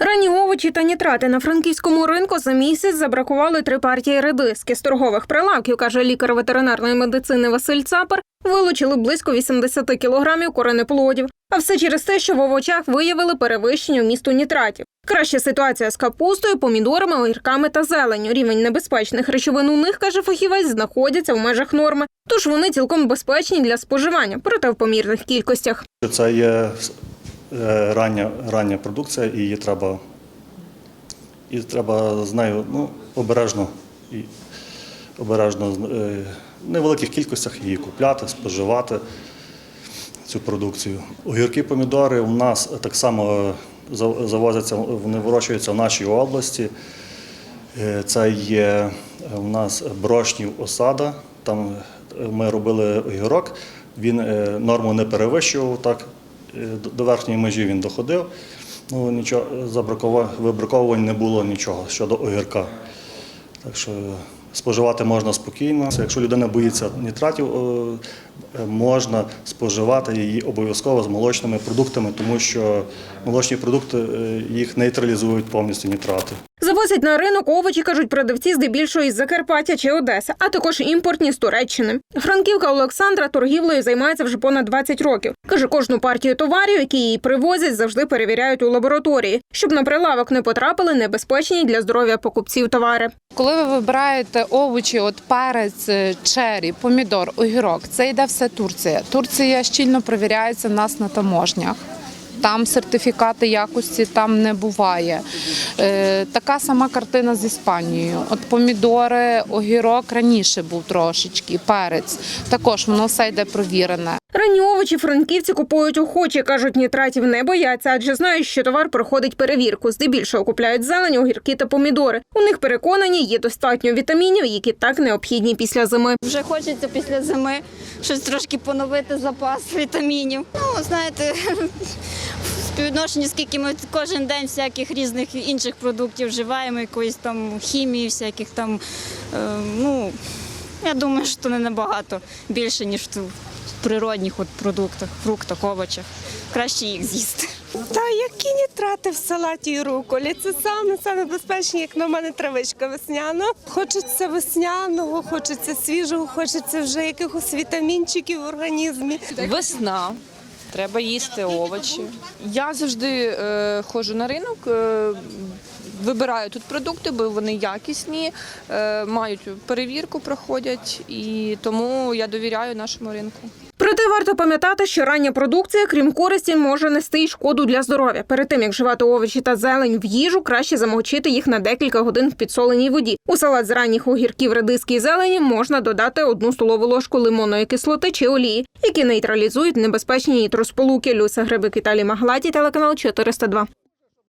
Ранні овочі та нітрати на франківському ринку за місяць забракували три партії редиски. З торгових прилавків, каже лікар ветеринарної медицини Василь Цапар, вилучили близько 80 кілограмів коренеплодів. А все через те, що в овочах виявили перевищення вмісту нітратів. Краща ситуація з капустою, помідорами, огірками та зеленню. Рівень небезпечних речовин у них, каже фахівець, знаходяться в межах норми. Тож вони цілком безпечні для споживання, проте в помірних кількостях. Це є рання, рання продукція, і її треба, і треба з нею ну, обережно і обережно е, в невеликих кількостях її купляти, споживати цю продукцію. Огірки, помідори у нас так само завозяться, вони вирощуються в нашій області. Е, Це є у нас брошнів осада. Там е, ми робили огірок. Він е, норму не перевищував, так е, до- до верхньої межі він доходив. Ну, нічого вибраковувань не було нічого щодо огірка. Так що споживати можна спокійно. Якщо людина боїться нітратів, е, е, можна споживати її обов'язково з молочними продуктами, тому що молочні продукти е, їх нейтралізують повністю нітрати. Завозять на ринок овочі, кажуть продавці, здебільшого із Закарпаття чи Одеси, а також імпортні з Туреччини. Франківка Олександра торгівлею займається вже понад 20 років. Каже, кожну партію товарів, які їй привозять, завжди перевіряють у лабораторії, щоб на прилавок не потрапили небезпечні для здоров'я покупців товари. Коли ви вибираєте овочі, от перець, е, чері, помідор, огірок, це йде все Турція. Турція щільно перевіряється в нас на таможнях. Там сертифікати якості там не буває. Е, така сама картина з Іспанією. От помідори, огірок раніше був трошечки, перець. Також воно все йде провірене. Ранні овочі франківці купують охочі, кажуть, нітратів не бояться, адже знають, що товар проходить перевірку. Здебільшого купляють зелень, огірки та помідори. У них переконані, є достатньо вітамінів, які так необхідні після зими. Вже хочеться після зими щось трошки поновити запас вітамінів. Ну, знаєте, співвідношенні, скільки ми кожен день всяких різних інших продуктів вживаємо, якоїсь там хімії, всяких там, е, ну, я думаю, що не набагато більше, ніж в природних от продуктах, фруктах, овочах. Краще їх з'їсти. Та які нітрати в салаті і руколі? Це саме саме безпечні, як на мене травичка весняна. Хочеться весняного, хочеться свіжого, хочеться вже якихось вітамінчиків в організмі. Весна. Треба їсти овочі. Я завжди е, ходжу на ринок, е, вибираю тут продукти, бо вони якісні, е, мають перевірку, проходять, і тому я довіряю нашому ринку. Проте варто пам'ятати, що рання продукція, крім користі, може нести й шкоду для здоров'я. Перед тим як вживати овочі та зелень в їжу, краще замовчити їх на декілька годин в підсоленій воді. У салат з ранніх огірків, редиски і зелені можна додати одну столову ложку лимонної кислоти чи олії, які нейтралізують небезпечні нітросполуки. Люся Грибик Віталій Магладі, телеканал 402.